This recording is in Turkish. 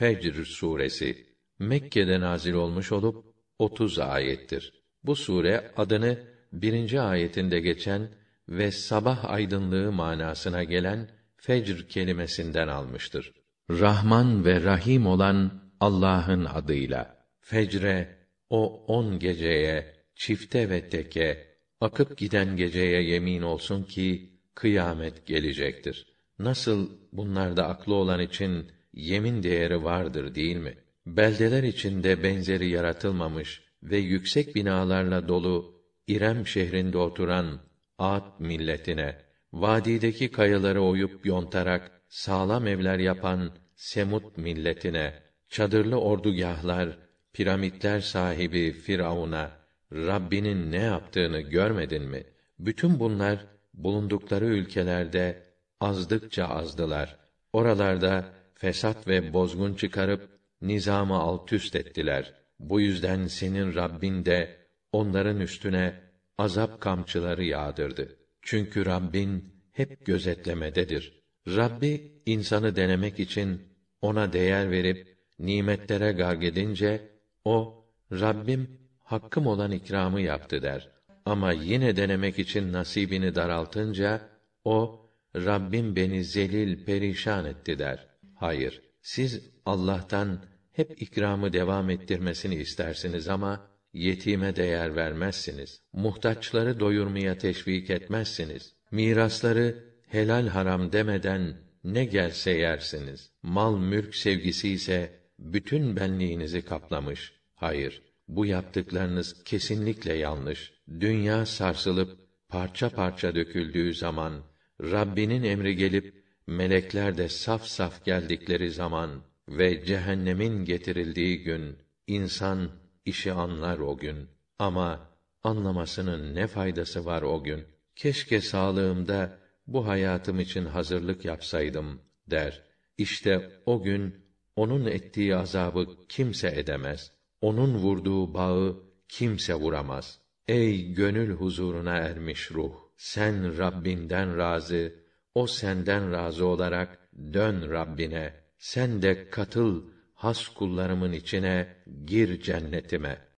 Fecr suresi Mekke'de nazil olmuş olup 30 ayettir. Bu sure adını birinci ayetinde geçen ve sabah aydınlığı manasına gelen fecr kelimesinden almıştır. Rahman ve Rahim olan Allah'ın adıyla. Fecre, o on geceye, çifte ve teke, akıp giden geceye yemin olsun ki, kıyamet gelecektir. Nasıl bunlarda aklı olan için yemin değeri vardır değil mi? Beldeler içinde benzeri yaratılmamış ve yüksek binalarla dolu İrem şehrinde oturan Ad milletine, vadideki kayaları oyup yontarak sağlam evler yapan Semut milletine, çadırlı ordugahlar, piramitler sahibi Firavun'a Rabbinin ne yaptığını görmedin mi? Bütün bunlar bulundukları ülkelerde azdıkça azdılar. Oralarda fesat ve bozgun çıkarıp nizamı alt üst ettiler. Bu yüzden senin Rabbin de onların üstüne azap kamçıları yağdırdı. Çünkü Rabbin hep gözetlemededir. Rabbi insanı denemek için ona değer verip nimetlere garg edince o Rabbim hakkım olan ikramı yaptı der. Ama yine denemek için nasibini daraltınca o Rabbim beni zelil perişan etti der. Hayır, siz Allah'tan hep ikramı devam ettirmesini istersiniz ama yetime değer vermezsiniz. Muhtaçları doyurmaya teşvik etmezsiniz. Mirasları helal haram demeden ne gelse yersiniz. Mal mülk sevgisi ise bütün benliğinizi kaplamış. Hayır, bu yaptıklarınız kesinlikle yanlış. Dünya sarsılıp parça parça döküldüğü zaman Rabbinin emri gelip melekler de saf saf geldikleri zaman ve cehennemin getirildiği gün insan işi anlar o gün. Ama anlamasının ne faydası var o gün? Keşke sağlığımda bu hayatım için hazırlık yapsaydım der. İşte o gün onun ettiği azabı kimse edemez. Onun vurduğu bağı kimse vuramaz. Ey gönül huzuruna ermiş ruh, sen Rabbinden razı, o senden razı olarak dön Rabbine. Sen de katıl has kullarımın içine, gir cennetime.